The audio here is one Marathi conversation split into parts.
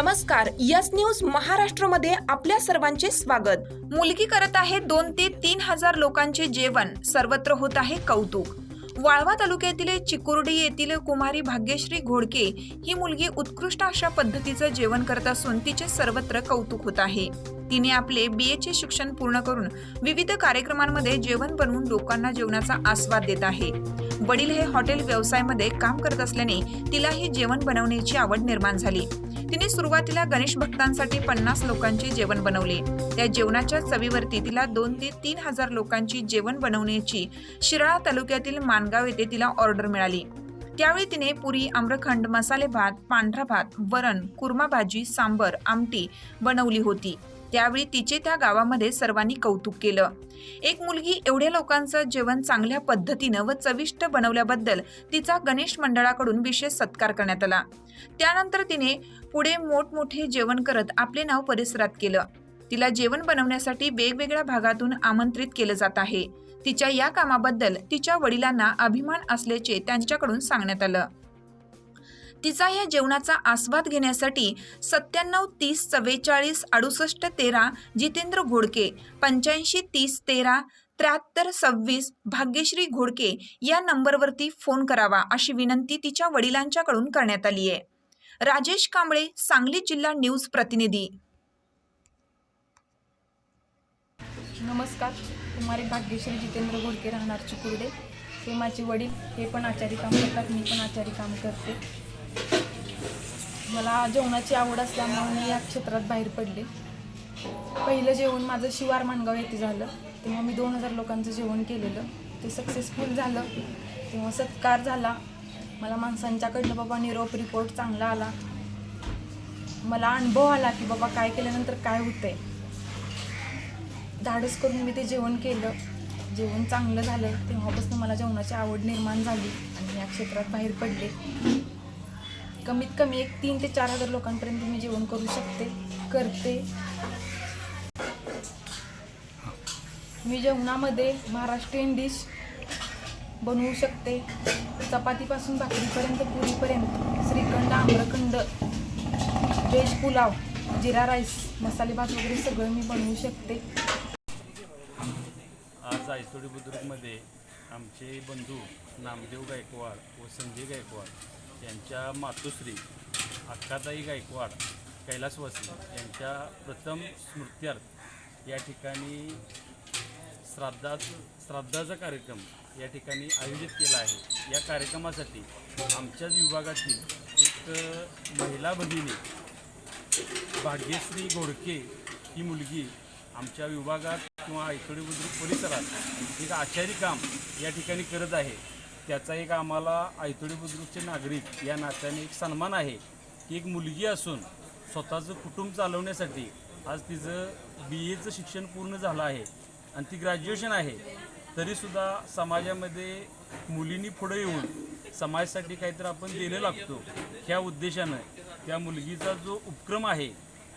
नमस्कार यस न्यूज महाराष्ट्रमध्ये आपल्या सर्वांचे स्वागत. मुलगी करत आहे दोन ते तीन हजार लोकांचे जेवण सर्वत्र होत आहे कौतुक. वाळवा तालुक्यातील चिकुर्डी येथील कुमारी भाग्यश्री घोडके ही मुलगी उत्कृष्ट अशा पद्धतीचं जेवण करत असून तिचे सर्वत्र कौतुक होत आहे. तिने आपले बी एचे शिक्षण पूर्ण करून विविध कार्यक्रमांमध्ये जेवण बनवून लोकांना जेवणाचा आस्वाद देत आहे. वडील हे हॉटेल व्यवसायामध्ये काम करत असल्याने तिला ही जेवण बनवण्याची आवड निर्माण झाली. तिने सुरुवातीला गणेश भक्तांसाठी पन्नास लोकांचे जेवण बनवले. त्या जेवणाच्या चवीवरती तिला दोन ते तीन हजार लोकांची जेवण बनवण्याची शिराळा तालुक्यातील मानगाव येथे तिला ऑर्डर मिळाली. त्यावेळी तिने पुरी आम्रखंड मसाले भात पांढरा भात वरण कुर्मा भाजी सांबर आमटी बनवली होती. त्यावेळी तिचे त्या गावामध्ये सर्वांनी कौतुक केलं. एक मुलगी एवढ्या लोकांचं जेवण चांगल्या पद्धतीनं व चविष्ट बनवल्याबद्दल तिचा गणेश मंडळाकडून विशेष सत्कार करण्यात आला. त्यानंतर तिने पुढे मोठमोठे जेवण करत आपले नाव परिसरात केलं. तिला जेवण बनवण्यासाठी वेगवेगळ्या भागातून आमंत्रित केलं जात आहे. तिच्या या कामाबद्दल तिच्या वडिलांना अभिमान असल्याचे त्यांच्याकडून सांगण्यात आलं. तिचा या जेवणाचा आस्वाद घेण्यासाठी सत्त्याण्णव तीस चव्वेचाळीस अडुसष्ट तेरा जितेंद्र घोडके पंच्याऐंशी तीस तेरा त्र्याहत्तर सव्वीस भाग्यश्री घोडके या नंबरवरती फोन करावा अशी विनंती तिच्या वडिलांच्याकडून करण्यात आली आहे. राजेश कांबळे सांगली जिल्हा न्यूज प्रतिनिधी. नमस्कार कुमारी भाग्यश्री जितेंद्र घोडके राहणार चिकुर्डे. हे माझे वडील हे पण आचारी काम करतात मी पण आचारी काम करते. मला जेवणाची आवड असल्यामुळे मी या क्षेत्रात बाहेर पडले. पहिलं जेवण माझं शिवार माणगाव येथे झालं. तेव्हा मी दोन हजार लोकांचं जेवण केलेलं. ते सक्सेसफुल झालं. तेव्हा सत्कार झाला. मला माणसांच्याकडनं बाबा निरोप रिपोर्ट चांगला आला. मला अनुभव आला की बाबा काय केल्यानंतर काय होतंय. धाडस करून मी ते जेवण केलं. जेवण चांगलं झालं. तेव्हापासून मला जेवणाची आवड निर्माण झाली आणि या क्षेत्रात बाहेर पडले. कमीत कमी एक तीन ते चार हजार लोकांपर्यंत मी जेवण करू शकते करते. मी जेवणामध्ये महाराष्ट्रीयन डिश बनवू शकते. चपातीपासून भाकरीपर्यंत पुरीपर्यंत श्रीखंड आम्रखंड व्हेज पुलाव जिरा राईस मसाले भात वगैरे सगळं मी बनवू शकते. आज आयसोडी बुद्रुकमध्ये आमचे बंधू नामदेव गायकवाड व संजय गायकवाड यांच्या मातोश्री अक्काताई गायकवाड कैलासवासी यांच्या प्रथम स्मृत्यार्थ या ठिकाणी श्राद्धा श्राद्धाचा कार्यक्रम या ठिकाणी आयोजित केला आहे. या कार्यक्रमासाठी आमच्याच विभागातील एक महिला भगिनी भाग्यश्री घोडके ही मुलगी आमच्या विभागात किंवा ऐकडी बुद्रुक परिसरात एक आचारी काम या ठिकाणी करत आहे. त्याचा एक आम्हाला आयतोडी बुद्रुकचे नागरिक या नात्याने एक सन्मान आहे की एक मुलगी असून स्वतःचं कुटुंब चालवण्यासाठी आज तिचं बी एचं शिक्षण पूर्ण झालं आहे आणि ती ग्रॅज्युएशन आहे. तरीसुद्धा समाजामध्ये मुलींनी पुढे येऊन समाजासाठी काहीतरी आपण देणं लागतो ह्या उद्देशानं त्या मुलगीचा जो उपक्रम आहे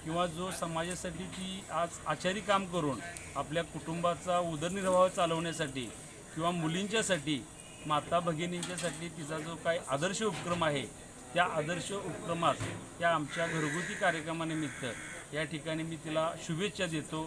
किंवा जो समाजासाठी ती आज आचारी काम करून आपल्या कुटुंबाचा उदरनिर्वाह चालवण्यासाठी किंवा मुलींच्यासाठी माता भगिनींच्यासाठी तिचा जो काही आदर्श उपक्रम आहे त्या आदर्श उपक्रमात त्या आमच्या घरगुती कार्यक्रमानिमित्त या ठिकाणी मी तिला शुभेच्छा देतो.